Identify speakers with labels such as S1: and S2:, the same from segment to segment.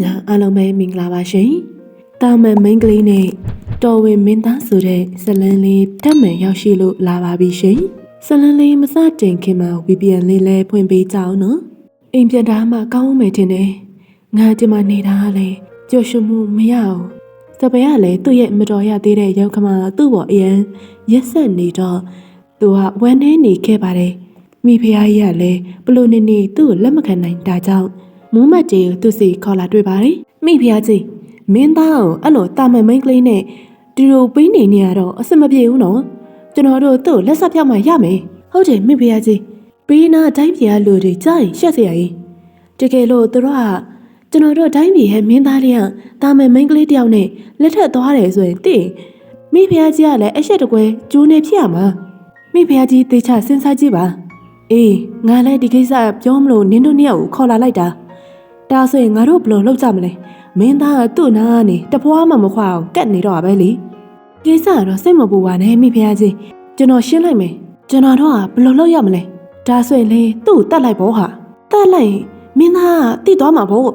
S1: များအားလုံးပဲမင်္ဂလာပါရှင်။တာမန်မိန်းကလေးနဲ့တော်ဝင်မင်းသားဆိုတဲ့ဇလန်းလေးတက်မှန်ရောက်ရှိလို့လာပါပြီရှင်။ဇလန်းလေးမစတင်ခင်မှာ VPN လေးလဲဖွင့်ပေးကြအောင်နော်။အိမ်ပြန်တာမှကောင်းမယ်ထင်တယ်။ငါဒီမှာနေတာကလည်းကြော်ရွှင်မှုမရအောင်။စပယ်ကလည်းသူ့ရဲ့မတော်ရသေးတဲ့ရုပ်ခမသူ့ပေါ်အရန်ရက်ဆက်နေတော့သူကဝမ်းနေနေခဲ့ပါတယ်။မိဖုရားကြီးကလည်းဘလို့နေနေသူ့ကိုလက်မခံနိုင်တာကြောင့် မူးမတ်ကြီးကိုသူ့စီခေါ်လာတွေ့ပါတယ်။မိဖုရားကြီးမင်းသားကိုအဲ့လိုတာမန်မိန်ကလေးနဲ့ဒီလိုပိနေနေရတော့အဆင်မပြေဘူးနော်။ကျွန်တော်တို့သူ့လက်ဆက်ဖြောက်မှရမယ်။ဟုတ်တယ်မိဖုရားကြီးပေးနာတိုင်းပြည်ကလူတွေကြားရင်ရှက်စရာကြီးတကယ်လို့သူတို့ကကျွန်တော်တို့တိုင်းပြည်ရဲ့မင်းသားလေးကတာမန်မိန်းကလေးတယောက်နဲ့လက်ထပ်သွားတယ်ဆိုရင်တိမိဖုရားကြီးကလည်းအရှက်တကွဲကျိုးနေဖြစ်ရမှာမိဖုရားကြီးသေချာစဉ်းစားကြည့်ပါအေးငါလည်းဒီကိစ္စပြောမလို့နင်းတို့နှစ်ယောက်ကိုခေါ်လာလိုက်တာ ဒါဆိုရင်ငါတို့ဘယ်လိုလုပ်ကြမလဲမင်းသားကသူ့နာကနေတပွားမှမခွာအောင်ကတ်နေတော့ပဲလေကိစ္စကတော့စိတ်မပူပါနဲ့မိဖုရားကြီးကျွန်တော်ရှင်းလိုက်မယ်ကျွန်တော်တို့ကဘယ်လိုလုပ်ရမလဲဒါဆိုရင်လေသူ့ကိုတတ်လိုက်ပေါ့ဟာတတ်လိုက်ရင်မင်းသားကတိသွားမှာပေါ့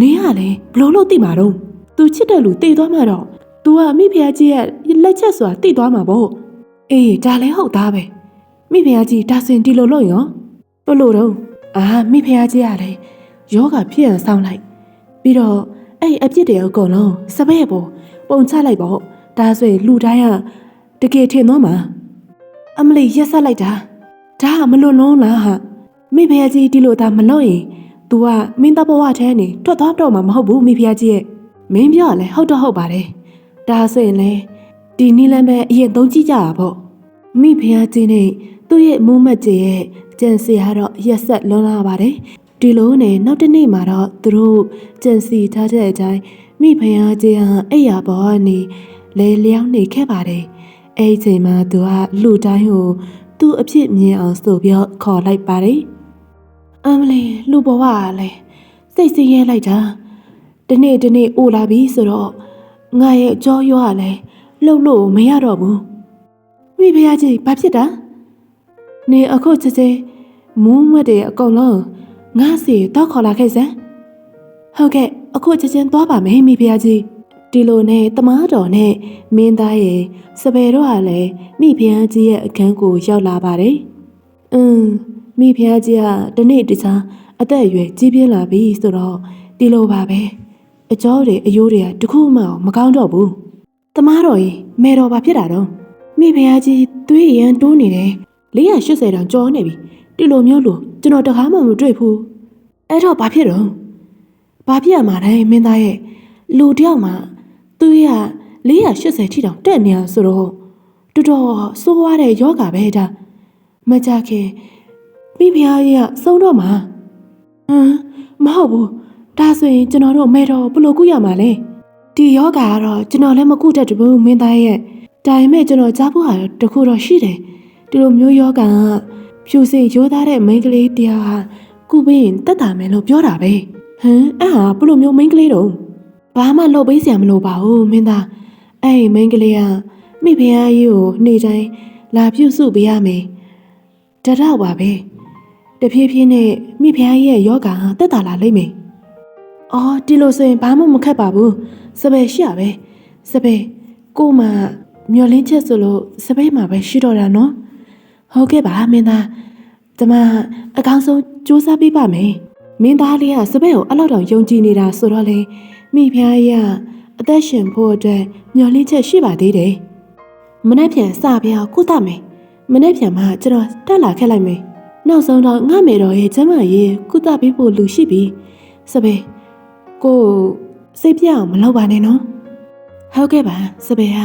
S1: နင်းကလည်းဘယ်လိုလုပ်တိမှာတော့သူချစ်တဲ့လူတိသွားမှာတော့ तू ကမိဖုရားကြီးရဲ့လက်ချက်ဆိုတာတိသွားမှာပေါ့အေးဒါလည်းဟုတ်သားပဲမိဖုရားကြီးဒါဆိုရင်ဒီလိုလုပ်ရင်ရောဘယ်လိုတော့အာမိဖုရားကြီးကလည်း ယောဂဖြစ်ရန်ဆောင်လိုက်ပြီးတော့အဲ့အပြစ်တွေအကုန်လုံးစပယ်ပေါ်ပုံချလိုက်ပေါ့ဒါဆိုရင်လူတိုင်းကတကယ်ထင်တော့မှာအမလီရက်ဆက်လိုက်တာဒါကမလွန်လုံးလားဟာမိဖုရားကြီးဒီလိုသာမလုပ်ရင် तू ကမင်းသားဘဝထဲနေထွက်သွားတော့မှာမဟုတ်ဘူးမိဖုရားကြီးရဲ့မင်းပြောရလဲဟုတ်တော့ဟုတ်ပါတယ်ဒါဆိုရင်လေဒီနီလန်ပဲအရင်သုံးကြည့်ကြတာပေါ့မိဖုရားကြီးနဲ့သူ့ရဲ့မူးမတ်ကြီးရဲ့ကြံစီကတော့ရက်ဆက်လွန်လာပါတယ် ဒီလိုနဲ့နောက်တစ်နေ့မှာတော့သူတို့ကြံစီထားတဲ့အတိုင်းမိဖုရားကြီးဟာအဲ့ရဘောကနေလဲလျောင်းနေခဲ့ပါတယ်။အဲ့ဒီအချိန်မှာသူကလူတိုင်းကိုသူ့အဖြစ်မြင်အောင်ဆိုပြီးခေါ်လိုက်ပါတယ်။အမလီလူဘဝကလည်းစိတ်ဆင်းရဲလိုက်တာ။ဒီနေ့ဒီနေ့အိုလာပြီဆိုတော့ငါရဲ့ကြောရောကလည်းလှုပ်လို့မရတော့ဘူး။မိဖုရားကြီးဘာဖြစ်တာ။နေအခုချစ်ချစ်မူးမတ်တွေအကုန်လုံး ငါစီတော့ခေါ်လာခဲ့စမ်းဟုတ်ကဲ့အခုချက်ချင်းသွားပါမယ်မိဖုရားကြီးဒီလိုနဲ့တမားတော်နဲ့မင်းသားရဲ့စပယ်တော့ကလည်းမိဖုရားကြီးရဲ့အခန်းကိုရောက်လာပါတယ်အင်းမိဖုရားကြီးကဒီနေ့တခြားအသက်အရွယ်ကြီးပြင်းလာပြီဆိုတော့ဒီလိုပါပဲအကျော်တွေအယိုးတွေကတခုမှမကောင်းတော့ဘူးတမားတော်ကြီးမေတော်ဘာဖြစ်တာတော့မိဖုရားကြီးသွေးရန်တိုးနေတယ်480တောင်ကျော်နေပြီဒီလိုမျိုးလို့ ကျွန်တော်တကားမှမတွေ့ဘူးအဲ့တော့ဘာဖြစ်တော့ဘာဖြစ်ရမှာလဲမင်းသားရဲ့လူတယောက်မှသူရ480ထိတောင်တက်နေအောင်ဆိုတော့တော်တော်ဆိုးွားတဲ့ယောဂပဲဒါမကြခင်မိဖုရားကြီးကစုံတော့မှာဟမ်မဟုတ်ဘူးဒါဆိုရင်ကျွန်တော်တို့မဲတော့ဘယ်လိုကုရမှာလဲဒီယောဂကတော့ကျွန်တော်လည်းမကုတတ်ဘူးမင်းသားရဲ့ဒါပေမဲ့ကျွန်တော်ကြားဖို့ဟာတခုတော့ရှိတယ်ဒီလိုမျိုးယောဂက ဖြူစင်ရိုးသားတဲ့မိန်းကလေးတရားဟာကုပေးရင်တက်တာမယ်လို့ပြောတာပဲဟမ်အဲ့ဟာဘလို့မျိုးမိန်းကလေးတော့ဘာမှလုပ်ပေးစရာမလိုပါဘူးမင်းသားအဲ့ဒီမိန်းကလေးကမိဖုရားကြီးကိုနေ့တိုင်းလာပြုစုပေးရမယ်တတော့ပါပဲတဖြည်းဖြည်းနဲ့မိဖုရားကြီးရဲ့ယောဂါဟာတက်တာလာလိမ့်မယ်အော်ဒီလိုဆိုရင်ဘာမှမခက်ပါဘူးစပယ်ရှိရပဲစပယ်ကိုမှမျောလင်းချက်ဆိုလို့စပယ်မှာပဲရှိတော့တာနော် ဟုတ်ကဲ့ပါမင်းသားကျမအကောင်းဆုံးစူးစမ်းပေးပါမယ်မင်းသားလေးကစပက်ကိုအဲ့လောက်တောင်ယုံကြည်နေတာဆိုတော့လေမိဖုရားကြီးကအသက်ရှင်ဖို့အတွက်မျှော်လင့်ချက်ရှိပါသေးတယ်မနေ့ပြန်စပြအောင်ကုသမယ်မနေ့ပြန်မှကျွန်တော်တက်လာခဲ့လိုက်မယ်နောက်ဆုံးတော့ငါမေတော်ရဲ့ကျမရဲ့ကုသပေးဖို့လူရှိပြီစပယ်ကိုစိတ်ပြအောင်မလုပ်ပါနဲ့နော်ဟုတ်ကဲ့ပါစပယ်က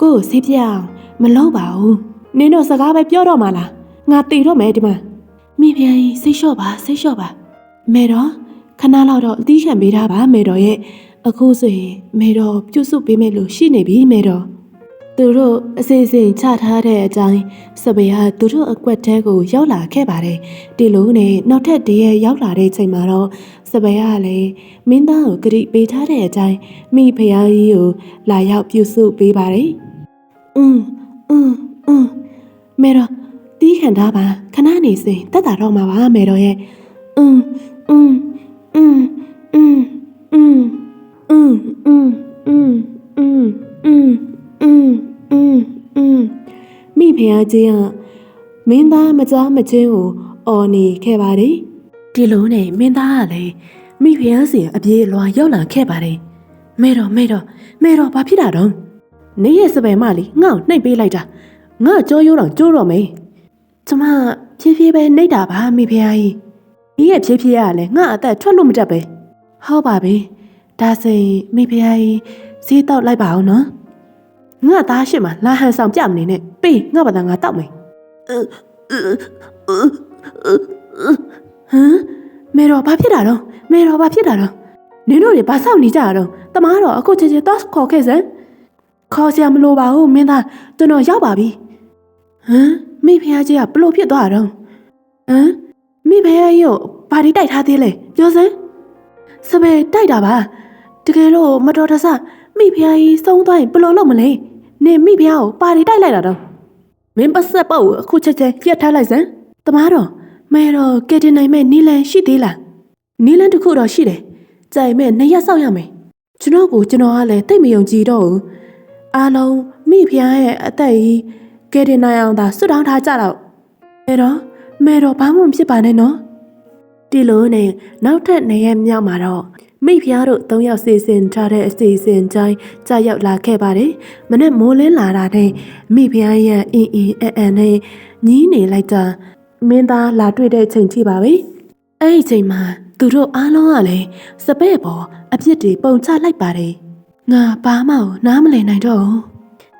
S1: ကိုကိုစိတ်ပြအောင်မလုပ်ပါဘူး နင်တို့စကားပဲပြောတော့မှလားငါတေတော့မယ်ဒီမှာမိဖုရားကြီးစိတ်လျှော့ပါစိတ်လျှော့ပါမေတော်ခဏလောက်တော့အတီးခံပေးထားပါမေတော်ရဲ့အခုဆိုရင်မေတော်ပြုစုပေးမယ်လို့ရှိနေပြီမေတော်သူတို့အစီအစဉ်ချထားတဲ့အတိုင်းစပယ်ဟာသူတို့အကွက်တဲကိုရောက်လာခဲ့ပါတယ်။ဒီလိုနဲ့နောက်ထပ်တရက်ရောက်လာတဲ့ချိန်မှာတော့စပယ်ကလည်းမင်းသားကိုဂရိပေးထားတဲ့အတိုင်းမိဖုရားကြီးကိုလာရောက်ပြုစုပေးပါတယ်။အင်းအင်း อืม မေတော်တီးခံထားပါခဏနေစင်တက်တာတော့မှာပါမေတော်ရဲ့อืมอืมอืมอืมอืม อืมอืมอืมอืมอืมอืมอืมမိဖုရားကြီးကမင်းသားမကြားမချင်းကိုအော်နေခဲ့ပါတယ်ဒီလိုနဲ့မင်းသားကလည်းမိဖုရားစီအပြေးလွာရောက်လာခဲ့ပါတယ်မဲတော့မဲတော့မဲတော့ဘာဖြစ်တာတော့နေရဲ့စပယ်မလေးငါ့ကိုနှိပ်ပေးလိုက်တာ ငါကြောရိုးတော့ကျိုးတော့မေးကျမဖြည်းဖြည်းပဲနှိပ်တာပါမိဖုရားကြီးဒီရဲ့ဖြည်းဖြည်းကလည်းငါအသက်ထွက်လို့မတတ်ပဲဟုတ်ပါပြီဒါဆိုရင်မိဖုရားကြီးဈေးတော့လိုက်ပါအောင်နော်ငါသားရှိမှလာဟန်ဆောင်ပြမနေနဲ့ပေးငါဘာသာငါတောက်မယ်ဟမ်မေတော်ဘာဖြစ်တာတော့မေတော်ဘာဖြစ်တာတော့နင်တို့တွေဘာဆောက်နေကြတာတော့တမားတော့အခုချေချေတော့ခေါ်ခဲ့စမ်းခေါ်စရာမလိုပါဘူးမင်းသားကျွန်တော်ရောက်ပါပြီ ဟမ်မိဖုရားကြီးကဘလို့ဖြစ်သွားတာတော့ဟမ်မိဖုရားကြီးကိုဘာဒီတိုက်ထားသေးလဲပြောစမ်းစပယ်တိုက်တာပါတကယ်လို့မတော်တဆမိဖုရားကြီးဆုံးသွားရင်ဘယ်လိုလုပ်မလဲနေမိဖုရားကိုဘာဒီတိုက်လိုက်တာတော့မင်းပတ်ဆက်ပေါ့ကိုအခုချက်ချင်းရက်ထားလိုက်စမ်းတမားတော့မဲတော့ကယ်တင်နိုင်မဲ့နီလန်ရှိသေးလားနီလန်တစ်ခုတော့ရှိတယ်ကြိုင်မဲ့နှစ်ရက်စောင့်ရမယ်ကျွန်တော်ကိုကျွန်တော်ကလည်းတိတ်မယုံကြည်တော့ဘူးအားလုံးမိဖုရားရဲ့အသက်ကြီး ကယ်တင်နိုင်အောင်သာဆွတ်တောင်းထားကြတော့မဲတော့မဲတော့ဘာမှမဖြစ်ပါနဲ့နော်ဒီလိုနဲ့နောက်ထပ်နေရက်မြောက်မှာတော့မိဖုရားတို့၃ယောက်စီစဉ်ထားတဲ့အစီအစဉ်တိုင်းကြာရောက်လာခဲ့ပါတယ်။မနဲ့မိုးလင်းလာတာနဲ့မိဖုရားရဲ့အင်းအင်းအအန်နဲ့ညီးနေလိုက်တာမင်းသားလာတွေ့တဲ့ချိန်ထိပါပဲ။အဲ့ဒီချိန်မှာသူတို့အားလုံးကလည်းစပည့်ပေါ်အပြစ်တွေပုံချလိုက်ပါတယ်။ငါဘာမှနားမလည်နိုင်တော့ဘူး။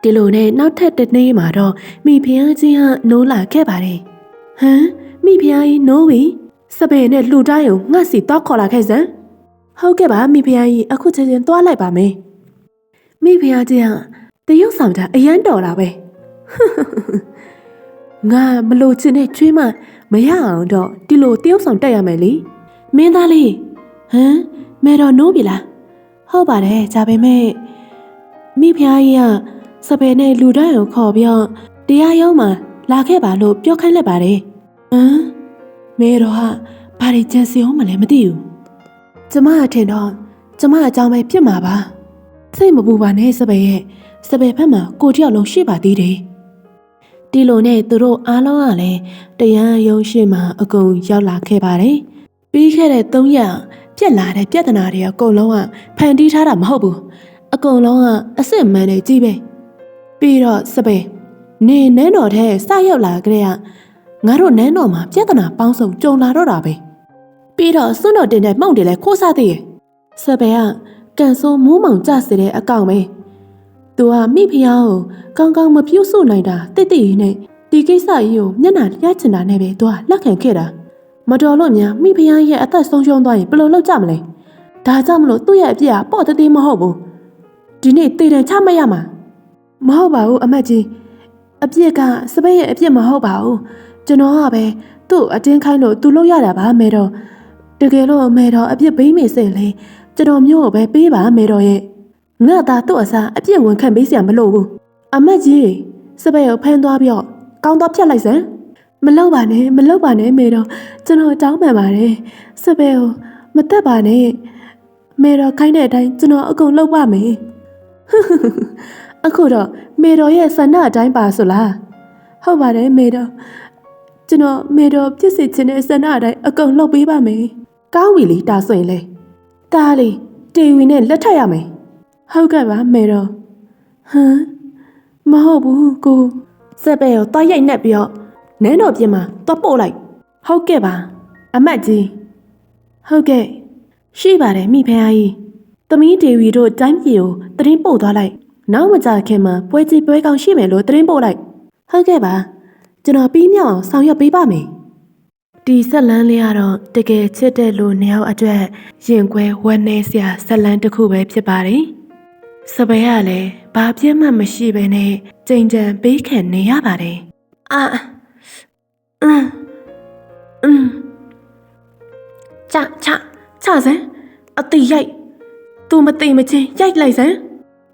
S1: ဒီလိုနဲ့နောက်ထပ်တစ်နေ့မှာတော့မိဖုရားကြီးကနိုးလာခဲ့ပါတယ်။ဟမ်မိဖုရားကြီးနိုးပြီ။စပယ်နဲ့လှူတိုင်းကိုငှက်စီတော့ခေါ်လာခဲ့စမ်းဟုတ်ကဲ့ပါမိဖုရားကြီးအခုချက်ချင်းသွားလိုက်ပါမယ်မိဖုရားကြီးကတရုတ်ဆောင်တာအရန်တော်လာပဲငါမလို့ချင်တဲ့ချွေးမမရအောင်တော့ဒီလိုတရုတ်ဆောင်တက်ရမယ်လေမင်းသားလေးဟမ်မဲတော်နိုးပြီလားဟုတ်ပါတယ်ဒါပေမဲ့မိဖုရားကြီးက စပယ်နဲ့လူတိုင်းကိုခေါ်ပြီးတော့တရားရုံးမှာလာခဲ့ပါလို့ပြောခိုင်းလိုက်ပါတယ်ဟမ်မေတော်ကဘာတွေကြံစီအောင်မလဲမသိဘူးကျမအထင်တော့ကျမအကြောင်းပဲဖြစ်မှာပါစိတ်မပူပါနဲ့စပယ်ရဲ့စပယ်ဖက်မှာကိုတယောက်လုံးရှိပါသေးတယ်ဒီလိုနဲ့သူတို့အားလုံးကလည်းတရားရုံးရှိမှအကုန်ရောက်လာခဲ့ပါတယ်ပြီးခဲ့တဲ့၃ရက်ပြက်လာတဲ့ပြဿနာတွေအကုန်လုံးကဖန်တီးထားတာမဟုတ်ဘူးအကုန်လုံးကအစ်စ်မှန်နေကြီးပဲ ပြီးတော့စပယ်နေနန်းတော်ထဲစရောက်လာကြတဲ့ကငါတို့နန်းတော်မှာပြဿနာပေါင်းစုံကြုံလာတော့တာပဲပြီးတော့စွန့်တော်တင်တဲ့မှုန့်တွေလည်းခိုးစားသေးရဲ့ဆယ်ဘယ်ကကန်ဆိုးမိုးမောင်ကြစေတဲ့အကောင်ပဲသူကမိဖုရားကိုကောင်းကောင်းမပြုတ်ဆုနိုင်တာတိတ်တိတ်ကြီးနဲ့ဒီကိစ္စကြီးကိုမျက်နှာရချင်တာနဲ့ပဲသူကလက်ခံခဲ့တာမတော်လို့များမိဖုရားရဲ့အသက်ဆုံးရှုံးသွားရင်ဘယ်လိုလုပ်ကြမလဲဒါကြောင့်မလို့သူ့ရဲ့အပြစ်ကပေါ့တသေးမဟုတ်ဘူးဒီနေ့တည်တံချမရမှာ မဟုတ်ပါဘူးအမတ်ကြီးအပြစ်ကစပက်ရဲ့အပြစ်မဟုတ်ပါဘူးကျွန်တော်ကပဲသူ့အတင်းခိုင်းလို့သူလုပ်ရတာပါမေတော်တကယ်လို့မေတော်အပြစ်ပေးမိစေလေကျွန်တော်မျိုးကိုပဲပေးပါမေတော်ရဲ့ငါသာသူ့အစားအပြစ်ဝင်ခံပေးစရာမလိုဘူးအမတ်ကြီးစပယ်ကိုဖမ်းသွားပြီးတော့ကောင်းတော့ဖြတ်လိုက်စမ်းမလောက်ပါနဲ့မလောက်ပါနဲ့မေတော်ကျွန်တော်တောင်းပန်ပါတယ်စပယ်ကိုမတက်ပါနဲ့မေတော်ခိုင်းတဲ့အတိုင်းကျွန်တော်အကုန်လုပ်ပါမယ် အခုတော့မေတော်ရဲ့ဆန္ဒအတိုင်းပါဆိုလားဟုတ်ပါတယ်မေတော်ကျွန်တော်မေတော်ပြစ်စီခြင်းတဲ့ဆန္ဒအတိုင်းအကုန်လုပ်ပေးပါမယ်။ကောင်းပြီလေဒါဆိုရင်လေ။တားလေတေဝီနဲ့လက်ထပ်ရမယ်။ဟုတ်ကဲ့ပါမေတော်။ဟမ်မဟုတ်ဘူးကိုစက်ပဲကိုတွားရိုက်နှက်ပြီးတော့နန်းတော်ပြင်မှာတွားပို့လိုက်။ဟုတ်ကဲ့ပါအမတ်ကြီး။ဟုတ်ကဲ့ရှိပါတယ်မိဖုရားကြီး။သမီးဒေဝီတို့တိုင်းပြည်ကိုတရင်ပို့သွားလိုက်။ နောက်မကြခင်မှာပွဲကြီးပွဲကောင်းရှိမယ်လို့တရင်ပို့လိုက်။ဟုတ်ကဲ့ပါကျွန်တော်ပြီးမြောက်အောင်ဆောင်ရွက်ပေးပါမယ်။ဒီဆက်လန်းလေးကတော့တကယ်ချစ်တဲ့လူနှစ်ယောက်အတွက်ရင်ခွဲဝမ်းနည်းစရာဆက်လန်းတစ်ခုပဲဖြစ်ပါတယ်။စပယ်ကလည်းဘာပြည့်မှမရှိဘဲနဲ့ကြင်ကြံပေးခံနေရပါတယ်။အာအင်းအင်းချာချာချာစမ်းအတိရိုက်သူမတိမချင်းရိုက်လိုက်စမ်း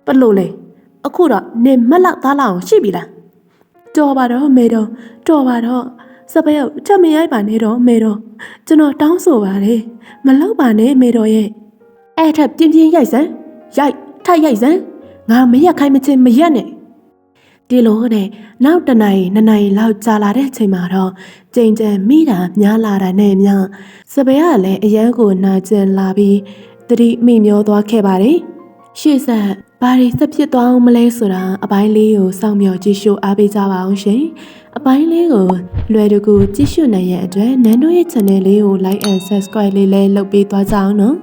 S1: ဘလို့လဲ အခုတော့နေမက်လောက်သားလောက်အောင်ရှိပြီလားတော်ပါတော့မေတော်တော်ပါတော့စပယ်ကိုချက်မရိုက်ပါနဲ့တော့မေတော်ကျွန်တော်တောင်းဆိုပါတယ်မလောက်ပါနဲ့မေတော်ရဲ့အဲ့ထက်ပြင်းပြင်းရိုက်စမ်းရိုက်ထိုက်ရိုက်စမ်းငါမရက်ခိုင်းမချင်းမရက်နဲ့ဒီလိုနဲ့နောက်တစ်နိုင်နှစ်နိုင်လောက်ကြာလာတဲ့အချိန်မှာတော့ကြိမ်ကြံမိတာများလာတာနဲ့မျှစပယ်ကလည်းအရန်ကိုနာကျင်လာပြီးသတိမိမျောသွားခဲ့ပါတယ်ရှေ့ဆက် ဘာတွေဆက်ဖြစ်သွားအောင်မလဲဆိုတာအပိုင်းလေးကိုစောင့်မျှော်ကြည့်ရှုအားပေးကြပါအောင်ရှင်အပိုင်းလေးကိုလွယ်တကူကြည့်ရှုနိုင်ရတဲ့အတွက်နန်းတို့ရဲ့ channel လေးကို like and subscribe လေးလည်းလုပ်ပေးသွားကြအောင်နော်